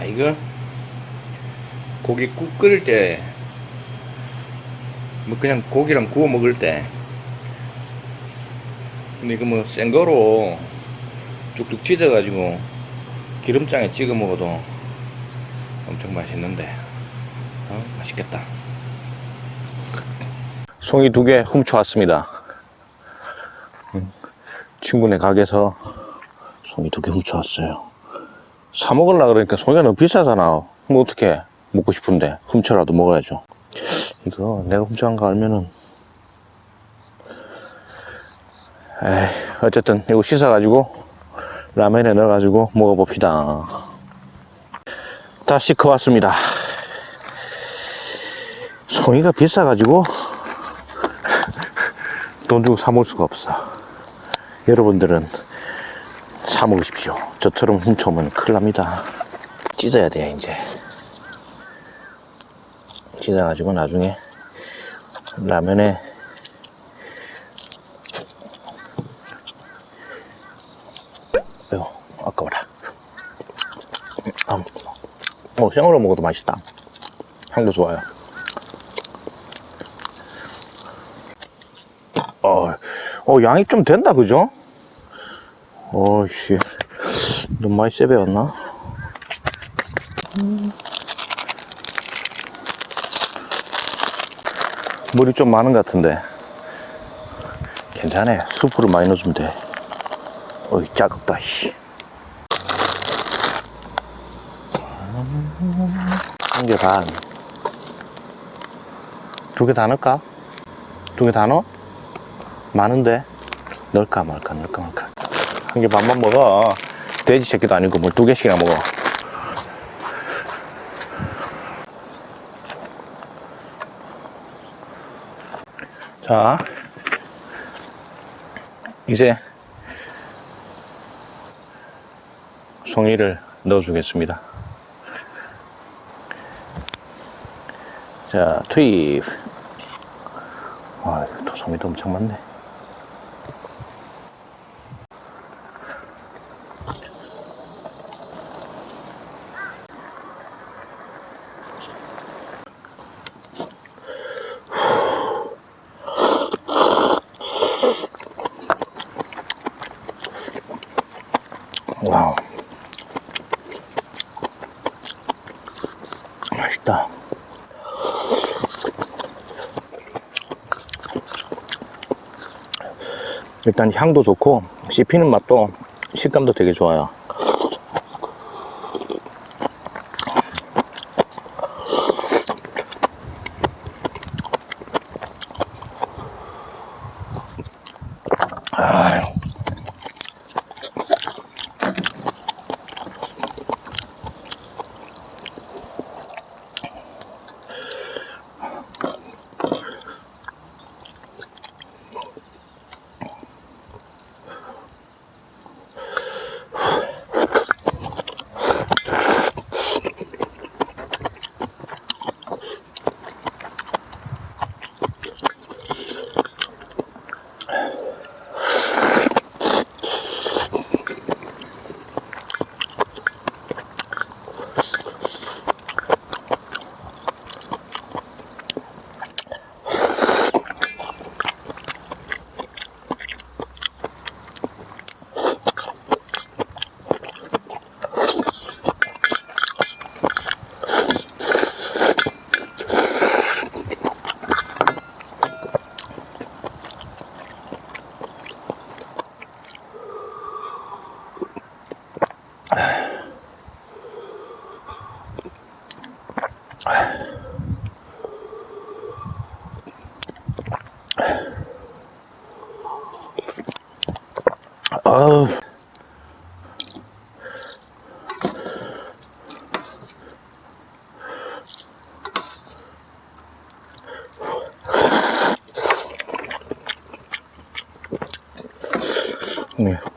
야 이거 고기 국 끓일 때 뭐 그냥 고기랑 구워 먹을 때. 근데 이거 뭐 센 거로 쭉쭉 찢어 가지고 기름장에 찍어 먹어도 엄청 맛있는데. 어? 맛있겠다. 송이 두 개 훔쳐왔습니다. 음, 친구네 가게에서 송이 두 개 훔쳐왔어요 사 먹으려 그러니까 송이가 너무 비싸잖아. 뭐 어떻게 먹고 싶은데. 훔쳐라도 먹어야죠. 이거 내가 훔쳐간 거 알면은. 에이 어쨌든 이거 씻어가지고 라면에 넣어가지고 먹어봅시다. 다시 커왔습니다. 송이가 비싸가지고 돈 주고 사 먹을 수가 없어. 여러분들은 사 먹으십시오. 저처럼 훔쳐오면 큰일 납니다. 찢어야 돼 이제. 찢어가지고 나중에 라면에 아이고 아까워라. 음, 어 생으로 먹어도 맛있다. 향도 좋아요. 어, 어 양이 좀 된다 그죠? 어이씨 너무 많이 세 배웠나? 물이 좀 많은 것 같은데 괜찮아 수프를 많이 넣어주면 돼 어이 짜겁다 씨. 한 개 반. 두 개 다 넣을까? 두 개 다 넣어? 많은데? 넣을까 말까 넣을까 말까 한 개 반만 먹어. 돼지 새끼도 아니고 뭘 두 개씩이나 먹어. 자 이제 송이를 넣어 주겠습니다. 자 투입. 아, 또 송이도 엄청 많네. 와우. 맛있다. 일단 향도 좋고 씹히는 맛도 식감도 되게 좋아요. 아우. 네.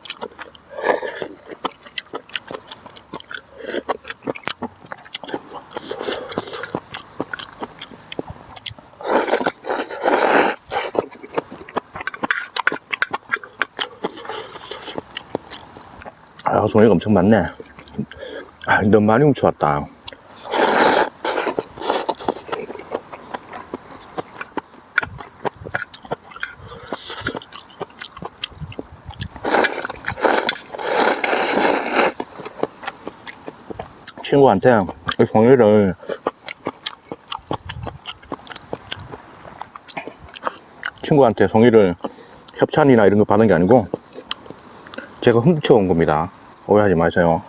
아, 종이가 엄청 많네. 아, 너무 많이 훔쳐왔다. 친구한테 이 송이를 친구한테 송이를 협찬이나 이런 거 받은 게 아니고 제가 훔쳐온 겁니다. 오해하지 마세요.